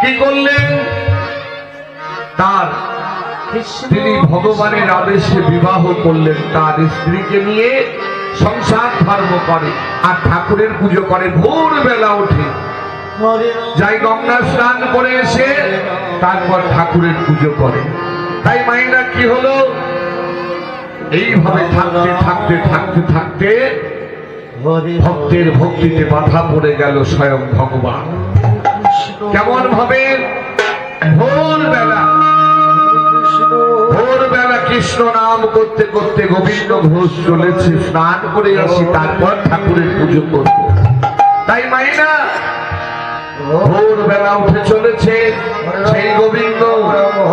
কি করলেন? তার তিনি ভগবানের আদেশে বিবাহ করলেন। তার স্ত্রীকে নিয়ে সংসার ধর্ম করে আর ঠাকুরের পুজো করে। ভোর বেলা উঠে যাই গঙ্গা স্নান করে এসে তারপর ঠাকুরের পুজো করে। তাই মাইনা কি হলো? এইভাবে থাকতে থাকতে থাকতে থাকতে ভক্তের ভক্তিতে বাধা পড়ে গেল স্বয়ং ভগবান। কেমন ভাবে? ভোরবেলা। ভোরবেলা কৃষ্ণ নাম করতে করতে গোবিন্দ ঘোষ চলেছে স্নান করে আসি তারপর ঠাকুরের পুজো করব। তাই মাইনা ভোরবেলা উঠে চলেছে সেই গোবিন্দ।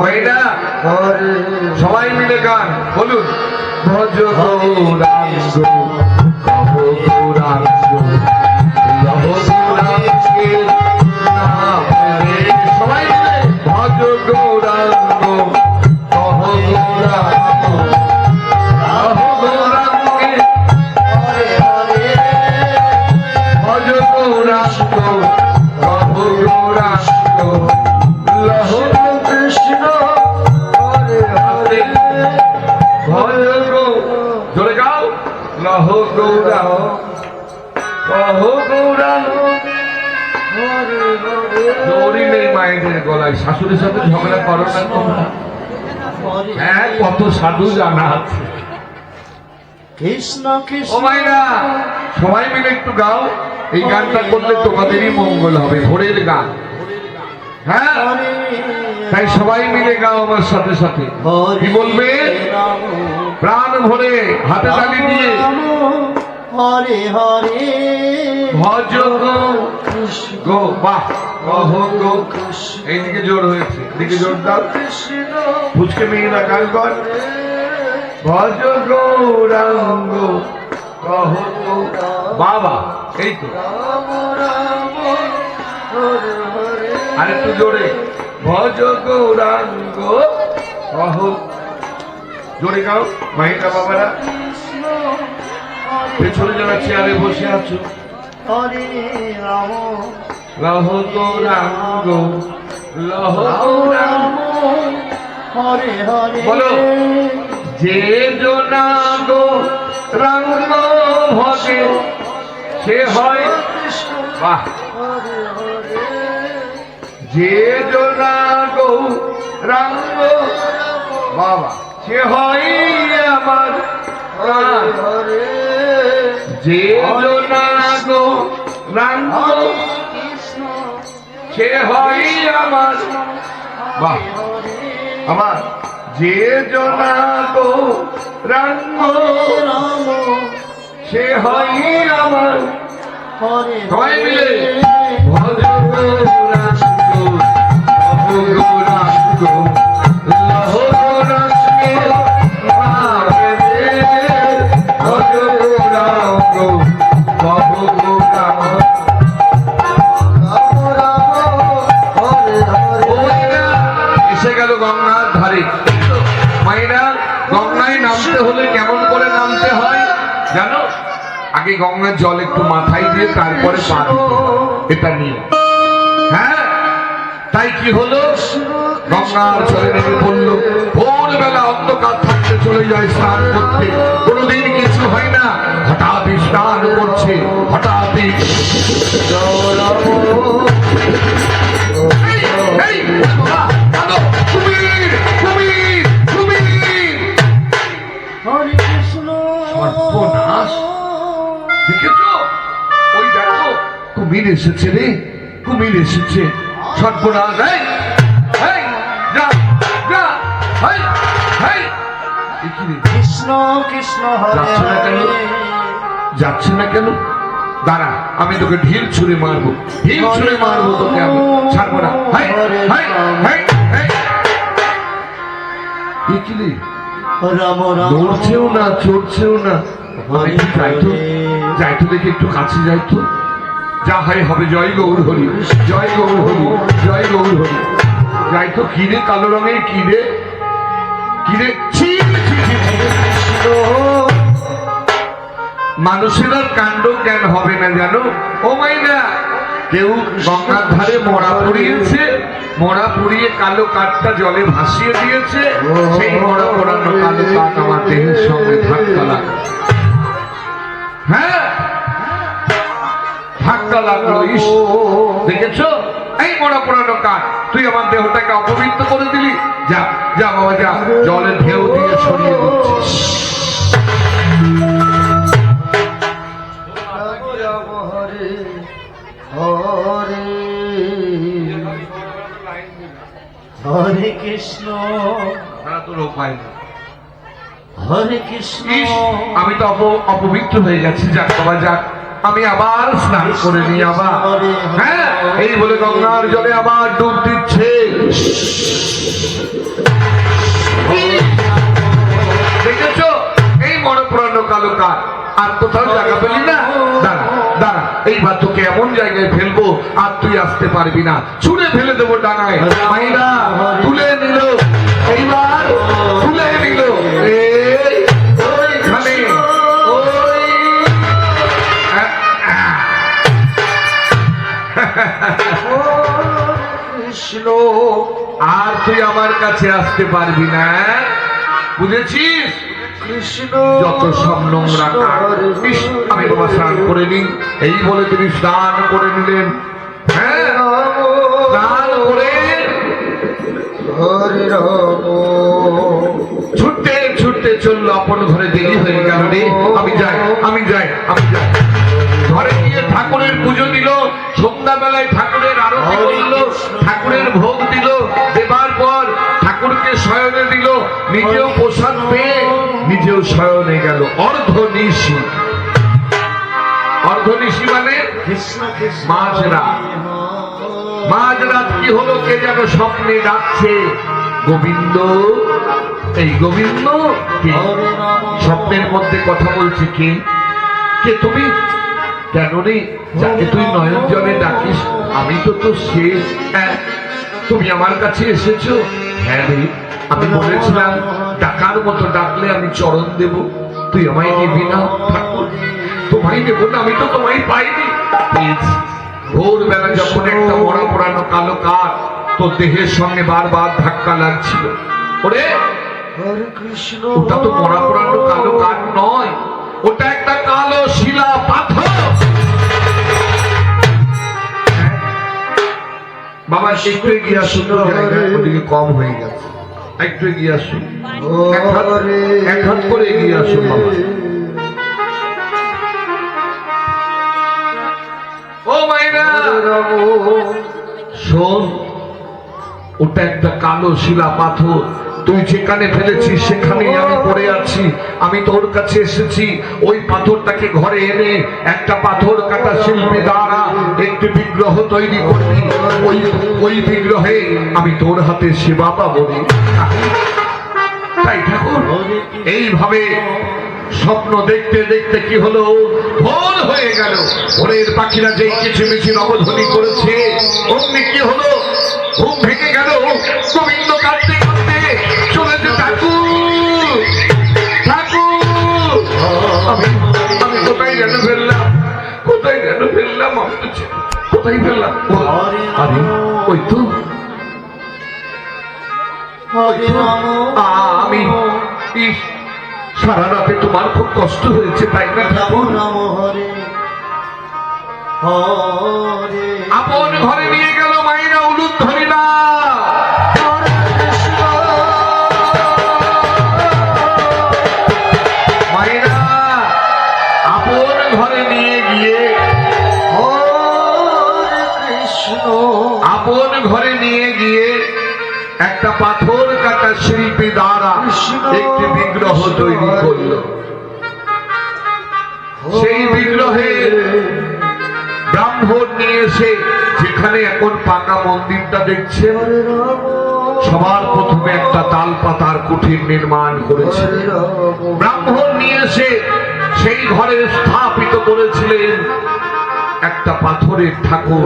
মাইনা সবাই মিলে গান বলুন। ভজ গৌরাঙ্গ কহ দৌড়ি নেই মায়েদের গলায়। শাশুড়ির সাথে ঝগড়া করো না তোমরা। হ্যাঁ কত সাধু জানা আছে। কৃষ্ণ সবাই মিলে একটু গাও। এই গানটা করলে তোমাদেরই মঙ্গল হবে ভোরের গান। হ্যাঁ তাই সবাই মিলে গাও আমার সাথে সাথে। কি বলবে? প্রাণ ভরে হাতে তালি দিয়ে। হরে হরে। ভজ গো বাহ কহ গো এইদিকে জোর হয়েছে এদিকে জোর দাও ফুচকে মেয়েরা গান কর ভজ গৌরাঙ্গ কহ গো বাবা এই তো। আর একটু জোরে। ভজ গৌরাঙ্গ কহ জোরে গাও মাহিকা বাবারা। পেছনে যারা চেয়ারে বসে আছো। হরে রাম লহ গৌরাঙ্গ লহ রাম হরে হরে বলো। যে জনাগ রঙ্গ ভজে সে হয় বাহ। হরে হরে যে জনাগ রঙ্গ বাবা সে আমার যে রঙ্গ কৃষ্ণ সে হয় আমার বাহ। আমার যে জনাগ রঙ্গ রাম সে হয় মিলে ভজ গৌরাঙ্গ ভজ গৌরাঙ্গ লহ দিয়ে তারপরে এটা নিয়ে। হ্যাঁ? তাই কি হলো? গঙ্গার জলে নেমে পড়ল। ভোরবেলা অন্ধকার থাকতে চলে যায় স্নান করতে। কোনোদিন কিছু হয় না। হঠাৎ স্নান করছে। হঠাৎই যা, যা? কৃষ্ণ কৃষ্ণ যাচ্ছে না কেন? যাচ্ছে না কেন? দাঁড়া আমি তোকে ঢিল ছুঁড়ে মারবো। ঢিল ছুঁড়ে মারবো তোকে আমি। ছাড়বো না। হাই হাই হাই হাই নড়ছেও না চড়ছেও না। যাইতো দেখে একটু কাছে যাইতো যা হয় হবে জয় গৌর হরি জয় গৌর হরি জয় গৌর হরি যাইতো কিরে কালো রঙের কিরে কিরে মানুষের আর কাণ্ড জ্ঞান হবে না জানো ও মাইনা কেউ গঙ্গার ধারে মরা পড়িয়েছে মরা পুড়িয়ে কালো কাঠটা জলে ভাসিয়ে দিয়েছে সেই মরা পোড়ানো কালো কাঠ আমার দেহের সঙ্গে ধাক্কা লাগল হ্যাঁ ধাক্কা লাগল ইস দেখেছ? এই মরা পোড়ানো কাঠ তুই আমার দেহটাকে অপবিত্র করে দিলি। যা যা বাবা যা জলে ঢেউ দিয়ে সরিয়ে দিচ্ছিস। হরে কৃষ্ণ। তারা তোর উপায় নেই। হরে কৃষ্ণ। আমি তো অপ- অপবিত্র হয়ে গেছি। যাক বাবা যাক। আমি আবার স্নান করে নিই আবার। হ্যাঁ এই বলে গঙ্গার জলে আবার ডুব দিচ্ছে। দেখেছ? এই মনে কাঠ। আর কোথাও জায়গা পেলি না? দাঁড়া দাঁড়া এমন জায়গায় ফেলব, আর তুই আসতে পারবি না। ছুঁড়ে ফেলে দেবো ডাঙায়। তুলে নিল। কৃষ্ণ আর তুই আমার কাছে আসতে পারবি না। বুঝেছিস? যত সব নোংরা আমি বাবা স্নান করে নিই। এই বলে তিনি স্নান করে নিলেন। হ্যাঁ স্নান করে ছুটতে ছুটতে চলল আপন ঘরে দেরি হয়ে গেল রে। আমি যাই আমি যাই আমি যাই। সন্ধ্যাবেলায় ঠাকুরের আরতি করল ঠাকুরের ভোগ দিল দেবার পর ঠাকুরকে শয়নে দিল নিজেও প্রসাদ পেয়ে নিজেও শয়নে গেল। অর্ধ নিশি অর্ধ নিশি মানে কৃষ্ণ মাঝরাত। মাঝরাত কি হলো কে যেন স্বপ্নে ডাকছে? গোবিন্দ। এই গোবিন্দ কে? স্বপ্নের মধ্যে কথা বলছে কে? কে তুমি? কেন রে যাকে তুই নয়ন জলে ডাকিস, আমি তো তো শেষ হ্যাঁ। তুমি আমার কাছে এসেছ? হ্যাঁ রে, আমি বলেছিলাম, ডাকার মতো ডাকলে আমি চরণ দেব। তুই আমায় নিবি না, ঠাকুর। তোমায় নেব না, আমি তো তোমায় পাইনি। ভোরবেলা যখন একটা মরা পোড়ানো কালো কাঠ তো দেহের সঙ্গে বারবার ধাক্কা লাগছিল। ওরে, ওটা তো মরা পোড়ানো কালো কাঠ নয়, ওটা একটা কালো শিলা পাথর। বাবা একটু এগিয়ে আসুন ওদিকে কম হয়ে গেছে। একটু এগিয়ে আসুন এক হাত করে এগিয়ে আসুন বাবা। ও মাইনা শোন ওটা একটা কালো শিলা পাথর। তুই যেখানে ফেলেছিস, সেখানেই আমি পড়ে আছি। আমি তোর কাছে এসেছি। ওই পাথরটাকে ঘরে এনে একটা পাথর কাটা শিল্পী দ্বারা একটি বিগ্রহ তৈরি করবি। ওই ওই বিগ্রহে আমি তোর হাতে সেবা পাবো তাই ঠাকুর, এইভাবে স্বপ্ন দেখতে দেখতে কি হলো? ভোর হয়ে গেল। ভোরের পাখিরা যে কিচিমিচি নবধ্বনি করেছে, অমনি কি হলো? ঘুম ভেঙে গেল। গোবিন্দ কোথায় ফেললাম। আরে ওই তো। আমি। সারা রাতে তোমার খুব কষ্ট হয়েছে তাই না আপন ঘরে নিয়ে পাথর কাটা শিল্পী দ্বারা একটি বিগ্রহ তৈরি করল। সেই বিগ্রহের ব্রাহ্মণ নিয়ে এসে যেখানে এখন পাকা মন্দিরটা রাম সবার প্রথমে একটা তাল পাতার কুঠির নির্মাণ করেছে। ব্রাহ্মণ নিয়ে এসে সেই ঘরে স্থাপিত করেছিলেন একটা পাথরের ঠাকুর।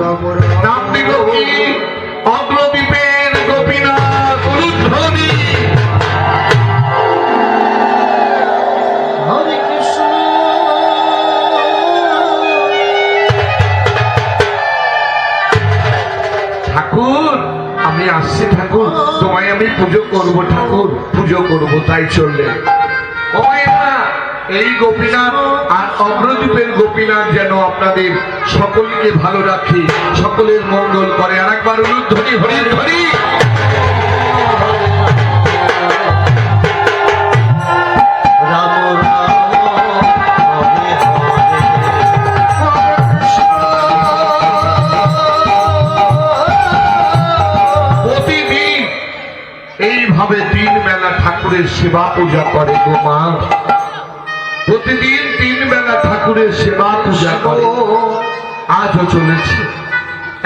নাম দিল কি? অগ্রদ্বীপের গোপীনাথ। আমি আসছি ঠাকুর। তোমায় এই গোপীনাথ আর অগ্রদীপের গোপীনাথ যেন আপনাদের সকলকে ভালো রাখে, সকলের মঙ্গল করে। আর একবার ধরি হরি ধরি এইভাবে তিন বেলা ঠাকুরের সেবা পূজা করে গো মা। প্রতিদিন তিন বেলা ঠাকুরের সেবা পূজা করে। আজও চলেছে।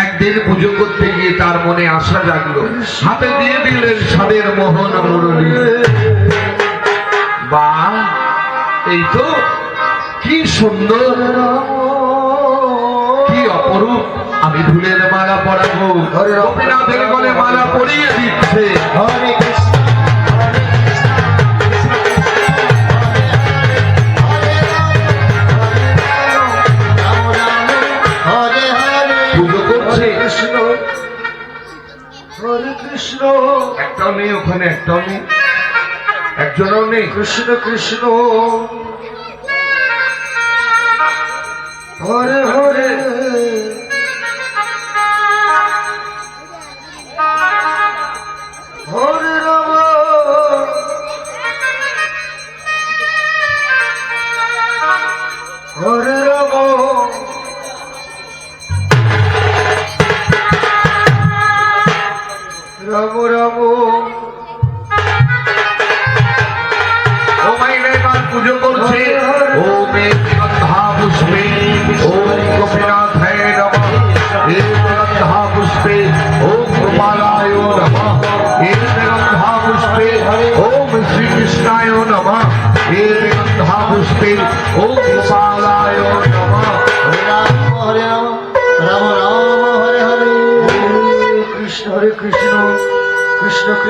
একদিন পুজো করতে গিয়ে তার মনে আশা জাগলো। হাতে দিয়ে দিলেন সাদের মোহন মুরলী বা এই তো কি সুন্দর কি অপরূপ। আমি ফুলের মালা পরাবো। গোপীনাথের গলে মালা পরিয়ে দিচ্ছে। হরে কৃষ্ণ। একটাও নেই ওখানে একটাও নেই। একজনও নেই। কৃষ্ণ কৃষ্ণ। হরে হরে। হরে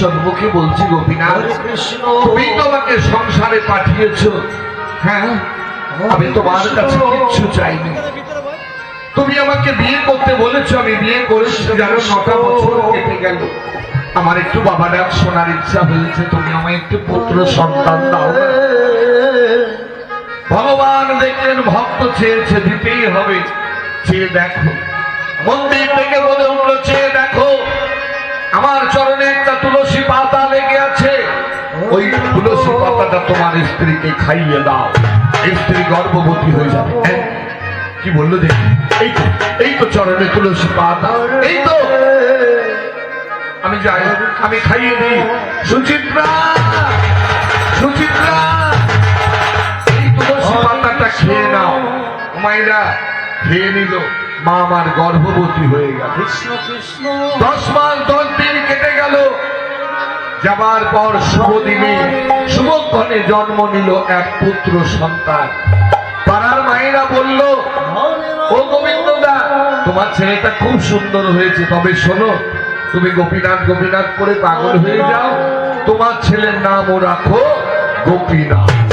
সম্মুখে বলছি গোপীনাথ কৃষ্ণ। তুমি তো আমাকে সংসারে পাঠিয়েছো। হ্যাঁ আমি তোমার কাছে কিচ্ছু চাইনি। তুমি আমাকে বিয়ে করতে বলেছ আমি বিয়ে করেছি জানো নটা বছর কেটে গেল। আমার একটু বাবা ডাক শোনার ইচ্ছা হয়েছে তুমি আমায় একটু পুত্র সন্তান দাও ভগবান দেখলেন ভক্ত চেয়েছে দিতেই হবে। চেয়ে দেখো। মন্দির থেকে বলে উঠল চেয়ে দেখো। আমার চরণে একটা তুলসী পাতা লেগে আছে। ওই তুলসী পাতাটা তোমার স্ত্রীকে খাইয়ে দাও। স্ত্রী গর্ভবতী হয়ে যাবে। হ্যাঁ? কি বলল দেখি? এই তো এই তো চরণে তুলসী পাতা। এই তো। আমি যাই, আমি খাইয়ে দিই। সুচিত্রা সুচিত্রা, এই তুলসী পাতাটা খেয়ে নাও। মাইরা খেয়ে নিল। মা আমার গর্ভবতী হয়ে গেল কৃষ্ণ কৃষ্ণ। দশ মাস দশ দিন কেটে গেল। যাবার পর শুভ দিনে শুভক্ষণে জন্ম নিল এক পুত্র সন্তান। পাড়ার মায়েরা বলল ও গোবিন্দ দা তোমার ছেলেটা খুব সুন্দর হয়েছে। তবে শোনো তুমি গোপীনাথ গোপীনাথ করে পাগল হয়ে যাও। তোমার ছেলের নামও রাখো গোপীনাথ।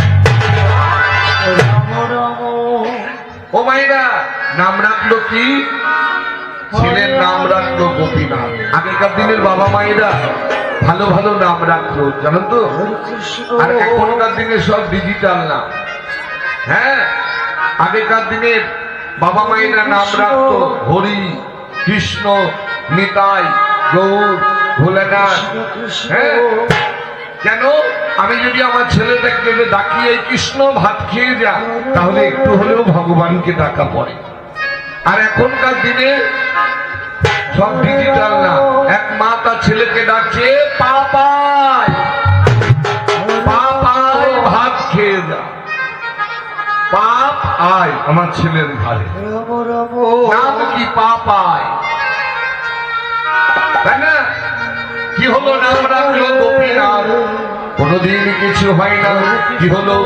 নাম রাখল কি? ছেলের নাম রাখল গোপীনাথ। আগেকার দিনের বাবা মায়েরা ভালো ভালো নাম রাখল জানো তো? আর এখনকার দিনে সব ডিজিটাল নাম হ্যাঁ? আগেকার দিনের বাবা মায়েরা নাম রাখতো হরি কৃষ্ণ নিতাই গৌর ভোলেনাথ। হ্যাঁ? কেন? আমি যদি আমার ছেলেটাকে ডাকিয়ে কৃষ্ণ ভাত খেয়ে যা তাহলে একটু হলেও ভগবানকে ডাকা পড়ে। আর এখনকার দিনে সব ডিজিটাল না। এক মা তার ছেলেকে ডাকছে পাপ আয় আমার ছেলের ঘরে নাম কি পাপায় তাই না? কি হলো নাম রাখল গোপীনাথ? কোনদিন কিছু হয় না। কি হলো?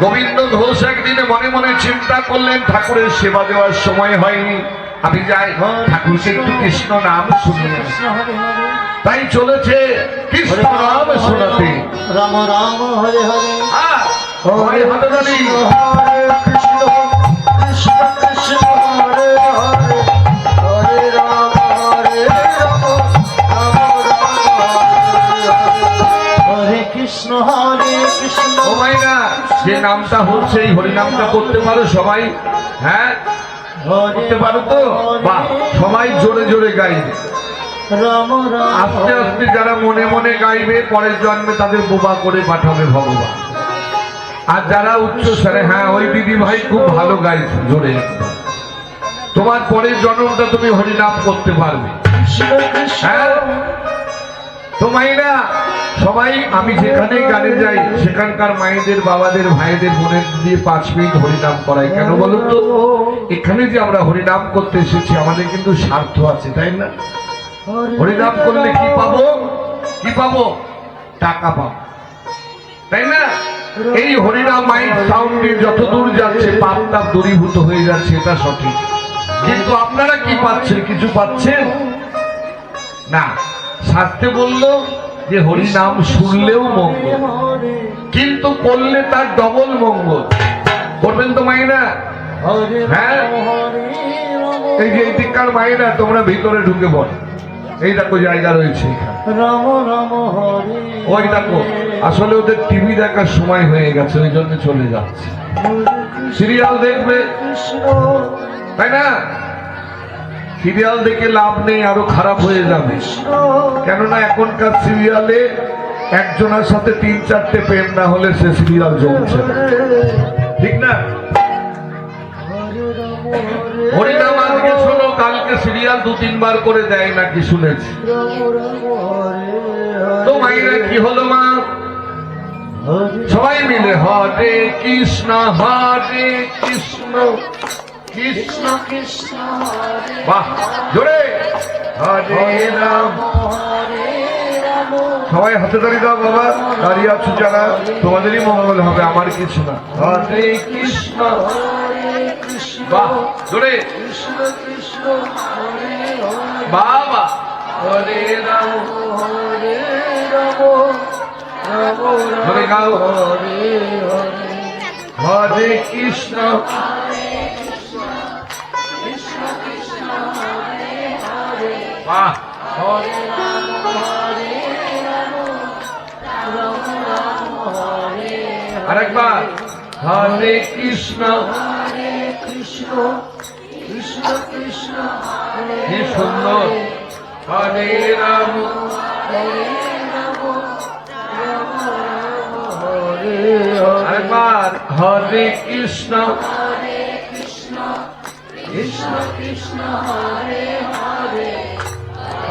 গোবিন্দ ঘোষ একদিনে মনে মনে চিন্তা করলেন ঠাকুরের সেবা দেওয়ার সময় হয়নি। আমি যাই ঠাকুরকে একটু কৃষ্ণ নাম শুনে তাই চলেছে কৃষ্ণ নাম শোনাতে। রাম রাম হরে হরে। হরে হরে কৃষ্ণ কৃষ্ণ কৃষ্ণ হরে হরে। যে নামটা হচ্ছে এই হরিনামটা করতে পারো সবাই। হ্যাঁ? করতে পারো তো? বাহ সবাই জোরে জোরে গাইবে। আস্তে আস্তে যারা মনে মনে গাইবে পরের জন্মে তাদের বোবা করে পাঠাবে ভগবান। আর যারা উচ্চ স্বরে হ্যাঁ ওই দিদি ভাই খুব ভালো গাইছে জোরে। তোমার পরের জন্মটা তুমি হরিনাম করতে পারবে। হ্যাঁ? তো মাইরা সবাই, আমি যেখানেই গানে যাই, সেখানকার মায়েদের, বাবাদের, ভাইদের, বোনের দিয়ে পাঁচ মিনিট হরিনাম করাই। কেন বলুন তো? এখানে যে আমরা হরিনাম করতে এসেছি, আমাদের কিন্তু স্বার্থ আছে, তাই না? হরিনাম করলে কি পাবো? কি পাবো? টাকা পাবো। তাই না? এই হরিনাম মাইক সাউন্ডে যত দূর যাচ্ছে, পাপটা দূরীভূত হয়ে যাচ্ছে, এটা সঠিক। কিন্তু আপনারা কি পাচ্ছেন, কিছু পাচ্ছেন? না। শাস্ত্রে বলল যে হরিনাম শুনলেও মঙ্গল। কিন্তু করলে তার ডবল মঙ্গল। করবেন তো মাইনা? হরে হ্যাঁ? এই যে, এই দিককার মাইনা, তোমরা ভিতরে ঢুকে বল। এই দেখো জায়গা রয়েছে হরে ওই দেখো, আসলে ওদের টিভি দেখার সময় হয়ে গেছে, ওই জন্য চলে যাচ্ছে। সিরিয়াল দেখবে। তাই না? সিরিয়াল দেখে লাভ নেই, আরও খারাপ হয়ে যাবে। কেননা এখনকার সিরিয়ালে একজনের সাথে তিন চারটে প্রেম না হলে সে সিরিয়াল জমছে ঠিক না? হরিনাম আজকে শোনো, কালকে সিরিয়াল দু তিনবার করে দেয় নাকি শুনেছি। তো মাইরা কি হলো মা? সবাই মিলে, হরে কৃষ্ণ হরে কৃষ্ণ। কৃষ্ণ কৃষ্ণ বাহ জোরে। হরে রাম সবাই হাতে ধরে দাও বাবা। দাঁড়িয়ে আছো যারা তোমাদেরই মঙ্গল হবে আমার কিছু না। হরে কৃষ্ণ হরে কৃষ্ণ। বাহ জোরে। কৃষ্ণ কৃষ্ণ হরে হরে। বাবা। হরে রাম হরে রাম। হরে হরে। হরে কৃষ্ণ। বাহ। হরে রাম হরে রাম রাম রাম হরে আরেকবার। হরে কৃষ্ণ। হরে কৃষ্ণ কৃষ্ণ কৃষ্ণ কি সুন্দর। হরে রাম। হরে রাম হরে আরেকবার। হরে কৃষ্ণ। হরে কৃষ্ণ কৃষ্ণ কৃষ্ণ হরে হরে।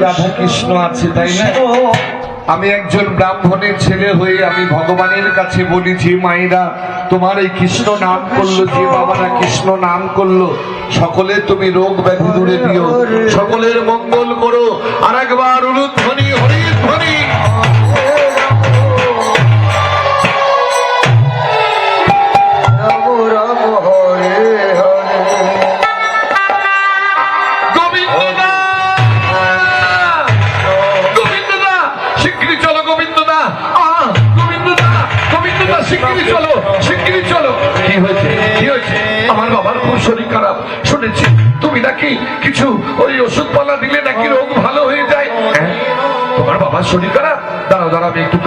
রাধা কৃষ্ণ আছে, তাই না? আমি একজন ব্রাহ্মণের ছেলে হয়ে আমি ভগবানের কাছে বলি যে মায়েরা, তোমার এই কৃষ্ণ নাম করল যে বাবারা, কৃষ্ণ নাম করল। সকলে তুমি রোগ ব্যাধি দূরে দিও। সকলের মঙ্গল করো। আর একবার অনুধ্বনি হরিধ্বনি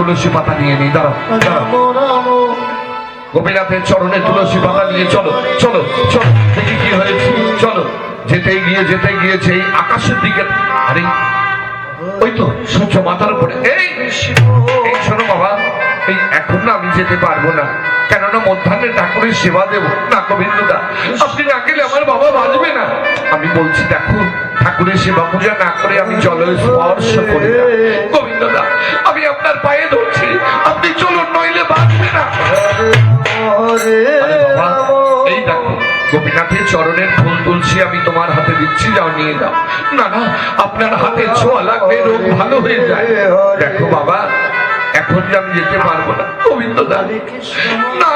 তুলসী পাতা নিয়ে নিই, দাঁড়াও গোপীনাথের চরণে তুলসী পাতা নিয়ে চলো চলো চলো, দেখি কি হয়েছে, চলো। যেতে গিয়ে যেতে গিয়েছে এই আকাশের দিকে, আরে, ওই তো সূর্য মাথার উপরে। এই শোনো বাবা এই এখন আমি যেতে পারব না। কেননা মধ্যাহ্নে ঠাকুরের সেবা দেবো। না গোবিন্দদা আপনি না গেলে আমার বাবা বাঁচবে না। আমি বলছি দেখো ঠাকুরের সেবা পূজা না করে আমি জল স্পর্শ করি না। গোবিন্দদা আমি আপনার পায়ে ধরছি। আপনি চলুন নইলে বাঁচবে না। এই দেখো গোপীনাথের চরণের ফুল তুলসী আমি তোমার হাতে দিচ্ছি যাও নিয়ে যাও। না না আপনার হাতে ছোঁয়া লাগবে রোগ ভালো হয়ে যায়। দেখো বাবা এখন আমি যেতে পারব না গোবিন্দ দা না